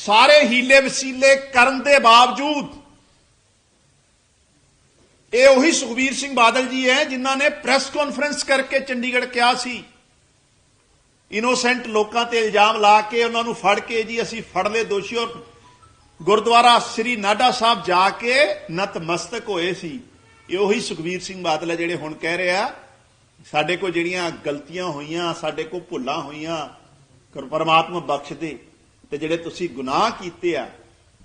ਸਾਰੇ ਹੀਲੇ ਵਸੀਲੇ ਕਰਨ ਦੇ ਬਾਵਜੂਦ, ਇਹ ਉਹੀ ਸੁਖਬੀਰ ਸਿੰਘ ਬਾਦਲ ਜੀ ਹੈ ਜਿਨ੍ਹਾਂ ਨੇ ਪ੍ਰੈਸ ਕਾਨਫਰੰਸ ਕਰਕੇ ਚੰਡੀਗੜ੍ਹ ਕਿਹਾ ਸੀ ਇਨੋਸੈਂਟ ਲੋਕਾਂ ਤੇ ਇਲਜ਼ਾਮ ਲਾ ਕੇ ਉਹਨਾਂ ਨੂੰ ਫੜ ਕੇ ਜੀ, ਅਸੀਂ ਫੜ ਲਏ ਦੋਸ਼ੀ। ਔਰ ਗੁਰਦੁਆਰਾ ਸ੍ਰੀ ਨਾਡਾ ਸਾਹਿਬ ਜਾ ਕੇ ਨਤਮਸਤਕ ਹੋਏ ਸੀ। ਇਹ ਉਹੀ ਸੁਖਬੀਰ ਸਿੰਘ ਬਾਦਲ ਹੈ ਜਿਹੜੇ ਹੁਣ ਕਹਿ ਰਹੇ ਆ, ਸਾਡੇ ਕੋਲ ਜਿਹੜੀਆਂ ਗਲਤੀਆਂ ਹੋਈਆਂ, ਸਾਡੇ ਕੋਲ ਭੁੱਲਾਂ ਹੋਈਆਂ ਕਰ ਪਰਮਾਤਮਾ ਬਖਸ਼ ਦੇ। ਤੇ ਜਿਹੜੇ ਤੁਸੀਂ ਗੁਨਾਹ ਕੀਤੇ ਆ,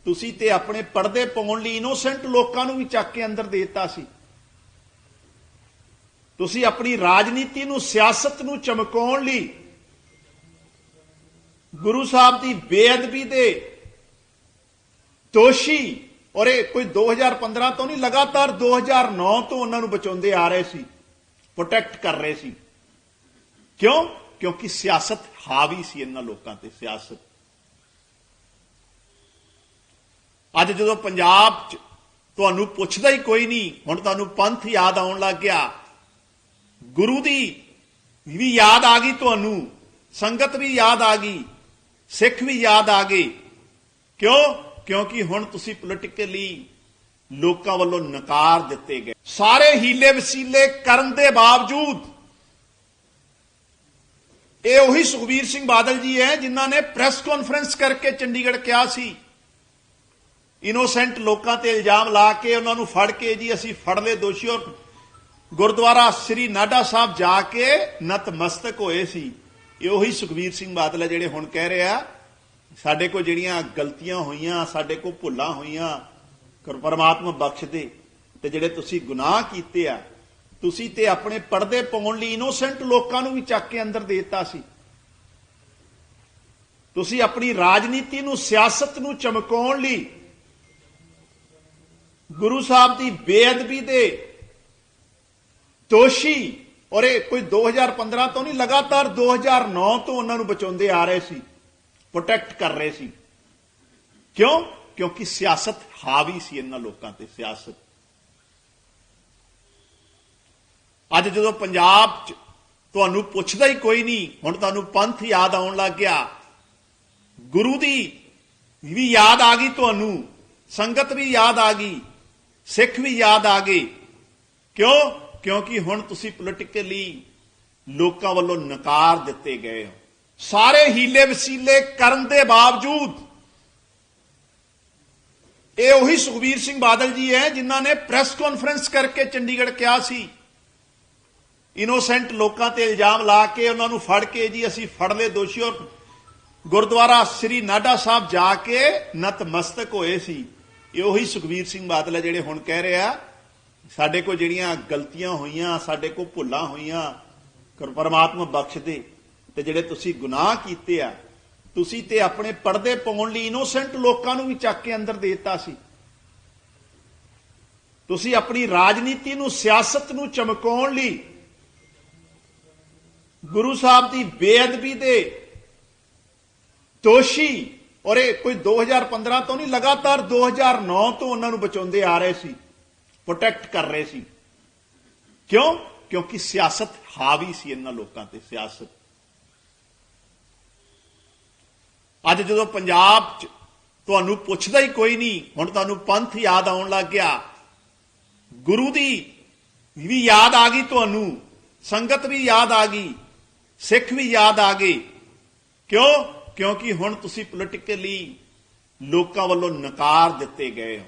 ਤੁਸੀਂ ਤੇ ਆਪਣੇ ਪਰਦੇ ਪਾਉਣ ਲਈ ਇਨੋਸੈਂਟ ਲੋਕਾਂ ਨੂੰ ਵੀ ਚੱਕ ਕੇ ਅੰਦਰ ਦੇ ਦਿੱਤਾ ਸੀ। ਤੁਸੀਂ ਆਪਣੀ ਰਾਜਨੀਤੀ ਨੂੰ, ਸਿਆਸਤ ਨੂੰ ਚਮਕਾਉਣ ਲਈ ਗੁਰੂ ਸਾਹਿਬ ਦੀ ਬੇਅਦਬੀ ਦੇ ਦੋਸ਼ੀ, ਔਰ ਇਹ ਕੋਈ 2015 ਤੋਂ ਨਹੀਂ, ਲਗਾਤਾਰ 2009 ਤੋਂ ਉਹਨਾਂ ਨੂੰ ਬਚਾਉਂਦੇ ਆ ਰਹੇ ਸੀ ਪ੍ਰੋਟੈਕਟ ਕਰ ਰਹੇ ਸੀ। ਕਿਉਂ? ਕਿਉਂਕਿ ਸਿਆਸਤ ਹਾਵੀ ਸੀ ਇਹਨਾਂ ਲੋਕਾਂ ਤੇ, ਸਿਆਸਤ ਅੱਜ ਜਦੋਂ ਪੰਜਾਬ 'ਚ ਤੁਹਾਨੂੰ ਪੁੱਛਦਾ ਹੀ ਕੋਈ ਨਹੀਂ, ਹੁਣ ਤੁਹਾਨੂੰ ਪੰਥ ਯਾਦ ਆਉਣ ਲੱਗ ਗਿਆ। ਗੁਰੂ ਦੀ ਵੀ ਯਾਦ ਆ ਗਈ ਤੁਹਾਨੂੰ, ਸੰਗਤ ਵੀ ਯਾਦ ਆ ਗਈ, ਸਿੱਖ ਵੀ ਯਾਦ ਆ ਗਏ। ਕਿਉਂ? ਕਿਉਂਕਿ ਹੁਣ ਤੁਸੀਂ ਪੋਲਿਟਿਕਲੀ ਲੋਕਾਂ ਵੱਲੋਂ ਨਕਾਰ ਦਿੱਤੇ ਗਏ। ਸਾਰੇ ਹੀਲੇ ਵਸੀਲੇ ਕਰਨ ਦੇ ਬਾਵਜੂਦ, ਇਹ ਉਹੀ ਸੁਖਬੀਰ ਸਿੰਘ ਬਾਦਲ ਜੀ ਹੈ ਜਿਨ੍ਹਾਂ ਨੇ ਪ੍ਰੈਸ ਕਾਨਫਰੰਸ ਕਰਕੇ ਚੰਡੀਗੜ੍ਹ ਕਿਹਾ ਸੀ ਇਨੋਸੈਂਟ ਲੋਕਾਂ ਤੇ ਇਲਜ਼ਾਮ ਲਾ ਕੇ ਉਹਨਾਂ ਨੂੰ ਫੜ ਕੇ ਜੀ ਅਸੀਂ ਫੜ ਲਏ ਦੋਸ਼ੀ ਔਰ ਗੁਰਦੁਆਰਾ ਸ੍ਰੀ ਨਾਡਾ ਸਾਹਿਬ ਜਾ ਕੇ ਨਤਮਸਤਕ ਹੋਏ ਸੀ। ਇਹ ਉਹੀ ਸੁਖਬੀਰ ਸਿੰਘ ਬਾਦਲ ਹੈ ਜਿਹੜੇ ਹੁਣ ਕਹਿ ਰਹੇ ਆ ਸਾਡੇ ਕੋਲ ਜਿਹੜੀਆਂ ਗਲਤੀਆਂ ਹੋਈਆਂ, ਸਾਡੇ ਕੋਲ ਭੁੱਲਾਂ ਹੋਈਆਂ ਕਰ ਪਰਮਾਤਮਾ ਬਖਸ਼ ਦੇ ਤੇ ਜਿਹੜੇ ਤੁਸੀਂ ਗੁਨਾਹ ਕੀਤੇ ਆ, ਤੁਸੀਂ ਤੇ ਆਪਣੇ ਪਰਦੇ ਪਾਉਣ ਲਈ ਇਨੋਸੈਂਟ ਲੋਕਾਂ ਨੂੰ ਵੀ ਚੱਕ ਕੇ ਅੰਦਰ ਦੇ ਦਿੱਤਾ ਸੀ। ਤੁਸੀਂ ਆਪਣੀ ਰਾਜਨੀਤੀ ਨੂੰ, ਸਿਆਸਤ ਨੂੰ ਚਮਕਾਉਣ ਲਈ ਗੁਰੂ ਸਾਹਿਬ ਦੀ ਬੇਅਦਬੀ ਦੇ ਦੋਸ਼ੀ, ਔਰ ਇਹ ਕੋਈ 2015 ਤੋਂ ਨਹੀਂ, ਲਗਾਤਾਰ 2009 ਤੋਂ ਉਹਨਾਂ ਨੂੰ ਬਚਾਉਂਦੇ ਆ ਰਹੇ ਸੀ ਪ੍ਰੋਟੈਕਟ ਕਰ ਰਹੇ ਸੀ। ਕਿਉਂ? ਕਿਉਂਕਿ ਸਿਆਸਤ ਹਾਵੀ ਸੀ ਇਹਨਾਂ ਲੋਕਾਂ ਤੇ, ਸਿਆਸਤ। ਅੱਜ ਜਦੋਂ ਪੰਜਾਬ 'ਚ ਤੁਹਾਨੂੰ ਪੁੱਛਦਾ ਹੀ ਕੋਈ ਨਹੀਂ, ਹੁਣ ਤੁਹਾਨੂੰ ਪੰਥ ਯਾਦ ਆਉਣ ਲੱਗ ਗਿਆ। ਗੁਰੂ ਦੀ ਵੀ ਯਾਦ ਆ ਗਈ ਤੁਹਾਨੂੰ, ਸੰਗਤ ਵੀ ਯਾਦ ਆ ਗਈ। ਸਿੱਖ ਵੀ ਯਾਦ ਆ ਗਏ ਕਿਉਂ? ਕਿਉਂਕਿ ਹੁਣ ਤੁਸੀਂ ਪੋਲਿਟਿਕਲੀ ਲੋਕਾਂ ਵੱਲੋਂ ਨਕਾਰ ਦਿੱਤੇ ਗਏ ਹੋ। ਸਾਰੇ ਹੀਲੇ ਵਸੀਲੇ ਕਰਨ ਦੇ ਬਾਵਜੂਦ ਇਹ ਉਹੀ ਸੁਖਬੀਰ ਸਿੰਘ ਬਾਦਲ ਜੀ ਹੈ ਜਿਨ੍ਹਾਂ ਨੇ ਪ੍ਰੈਸ ਕਾਨਫਰੰਸ ਕਰਕੇ ਚੰਡੀਗੜ੍ਹ ਕਿਹਾ ਸੀ। ਇਨੋਸੈਂਟ ਲੋਕਾਂ ਤੇ ਇਲਜ਼ਾਮ ਲਾ ਕੇ ਉਹਨਾਂ ਨੂੰ ਫੜ ਕੇ ਜੀ ਅਸੀਂ ਫੜ ਲਏ ਦੋਸ਼ੀ ਔਰ ਗੁਰਦੁਆਰਾ ਸ੍ਰੀ ਨਾਡਾ ਸਾਹਿਬ ਜਾ ਕੇ ਨਤਮਸਤਕ ਹੋਏ ਸੀ। ਇਹ ਉਹੀ ਸੁਖਬੀਰ ਸਿੰਘ ਬਾਦਲ ਹੈ ਜਿਹੜੇ ਹੁਣ ਕਹਿ ਰਹੇ ਆ, ਸਾਡੇ ਕੋਲ ਜਿਹੜੀਆਂ ਗਲਤੀਆਂ ਹੋਈਆਂ, ਸਾਡੇ ਕੋਲ ਭੁੱਲਾਂ ਹੋਈਆਂ, ਕਰ, ਪਰਮਾਤਮਾ ਬਖਸ਼ ਦੇ, ਤੇ ਜਿਹੜੇ ਤੁਸੀਂ ਗੁਨਾਹ ਕੀਤੇ ਆ, ਤੁਸੀਂ ਤੇ ਆਪਣੇ ਪਰਦੇ ਪਾਉਣ ਲਈ ਇਨੋਸੈਂਟ ਲੋਕਾਂ ਨੂੰ ਵੀ ਚੱਕ ਕੇ ਅੰਦਰ ਦੇ ਦਿੱਤਾ ਸੀ। ਤੁਸੀਂ ਆਪਣੀ ਰਾਜਨੀਤੀ ਨੂੰ, ਸਿਆਸਤ ਨੂੰ ਚਮਕਾਉਣ ਲਈ ਗੁਰੂ ਸਾਹਿਬ ਦੀ ਬੇਅਦਬੀ ਦੇ ਦੋਸ਼ੀ ਔਰ ਇਹ ਕੋਈ 2015 ਤੋਂ ਨਹੀਂ, ਲਗਾਤਾਰ 2009 ਤੋਂ ਉਹਨਾਂ ਨੂੰ ਬਚਾਉਂਦੇ ਆ ਰਹੇ ਸੀ ਪ੍ਰੋਟੈਕਟ ਕਰ ਰਹੇ ਸੀ। ਕਿਉਂ? ਕਿਉਂਕਿ ਸਿਆਸਤ ਹਾਵੀ ਸੀ ਇਹਨਾਂ ਲੋਕਾਂ ਤੇ, ਸਿਆਸਤ। ਅੱਜ ਜਦੋਂ ਪੰਜਾਬ 'ਚ ਤੁਹਾਨੂੰ ਪੁੱਛਦਾ ਹੀ ਕੋਈ ਨਹੀਂ, ਹੁਣ ਤੁਹਾਨੂੰ ਪੰਥ ਯਾਦ ਆਉਣ ਲੱਗ ਗਿਆ। ਗੁਰੂ ਦੀ ਵੀ ਯਾਦ ਆ ਗਈ ਤੁਹਾਨੂੰ, ਸੰਗਤ ਵੀ ਯਾਦ ਆ ਗਈ, ਸਿੱਖ ਵੀ ਯਾਦ ਆ ਗਏ। ਕਿਉਂ? ਕਿਉਂਕਿ ਹੁਣ ਤੁਸੀਂ ਪੋਲੀਟੀਕਲੀ ਲੋਕਾਂ ਵੱਲੋਂ ਨਕਾਰ ਦਿੱਤੇ ਗਏ ਹੋ।